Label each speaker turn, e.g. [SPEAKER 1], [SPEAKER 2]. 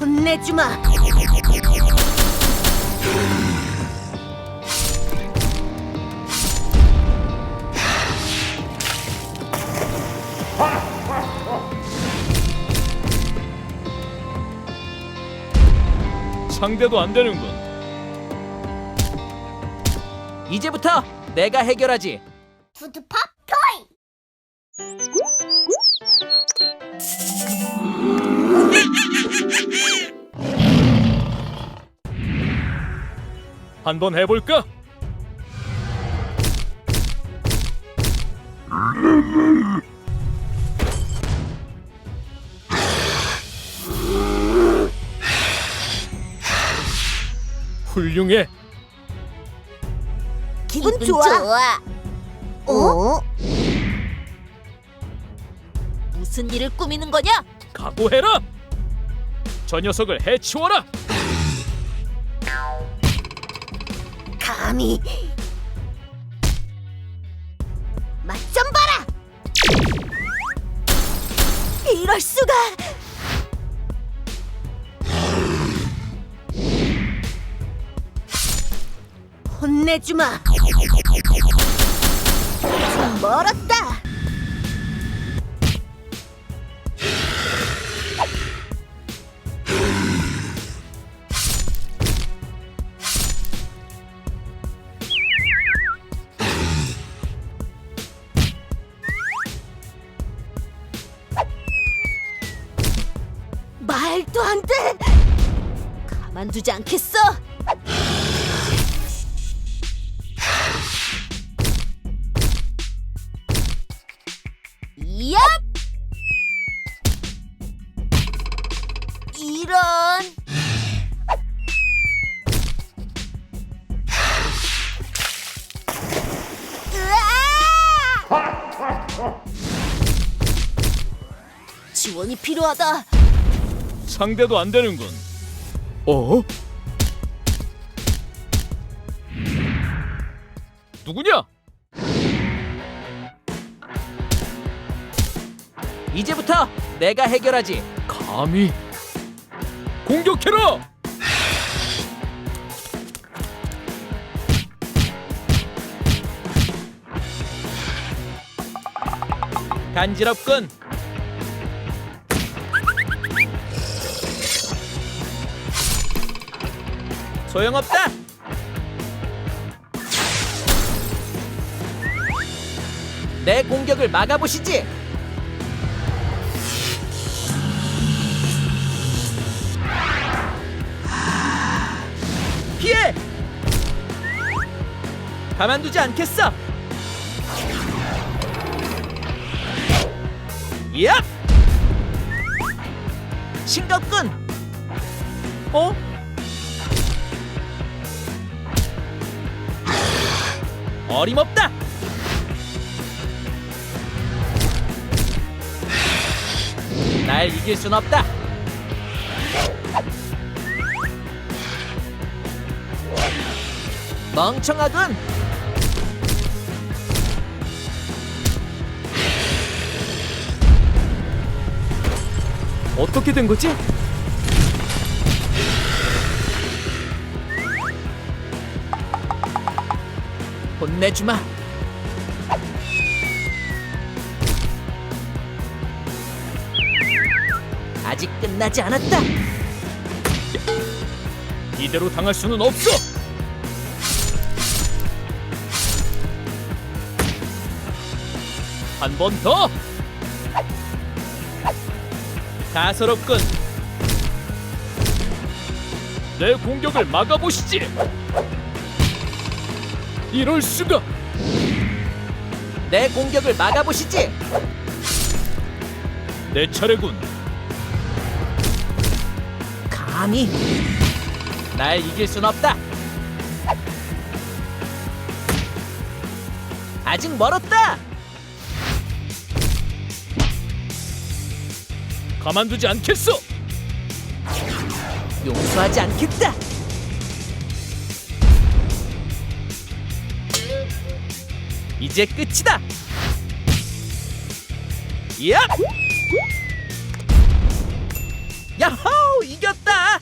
[SPEAKER 1] 혼내주마.
[SPEAKER 2] 상대도 안 되는군.
[SPEAKER 3] 이제부터 내가 해결하지.
[SPEAKER 1] 푸드팝 토이.
[SPEAKER 2] 한번 해볼까? 훌륭해.
[SPEAKER 1] 기분, 좋아. 어?
[SPEAKER 4] 무슨 일을 꾸미는 거냐?
[SPEAKER 2] 각오해라. 저 녀석을 해치워라.
[SPEAKER 1] 감히 맛 좀 봐라. 이럴 수가. 혼내주마. 좀 멀었다. 말도 안 돼. 가만두지 않겠어. 얍! 이런. 지원이 필요하다.
[SPEAKER 2] 상대도 안 되는군. 어? 누구냐?
[SPEAKER 3] 이제부터 내가 해결하지.
[SPEAKER 2] 감히 공격해라!
[SPEAKER 3] 간지럽군. 소용없다. 내 공격을 막아보시지. 피해! 가만두지 않겠어. 야! 싱겁군. 어? 어림없다. 날 이길 순 없다. 멍청하군.
[SPEAKER 2] 어떻게 된 거지?
[SPEAKER 3] 혼내주마. 아직 끝나지 않았다.
[SPEAKER 2] 이대로 당할 수는 없어. 한 번 더.
[SPEAKER 3] 가소롭군.
[SPEAKER 2] 내 공격을 막아보시지. 이럴 수가.
[SPEAKER 3] 내 공격을 막아보시지.
[SPEAKER 2] 내 차례군.
[SPEAKER 3] 감히 날 이길 순 없다. 아직 멀었다.
[SPEAKER 2] 가만두지 않겠어.
[SPEAKER 3] 용서하지 않겠다. 이제 끝이다. 야! 야호! 이겼다.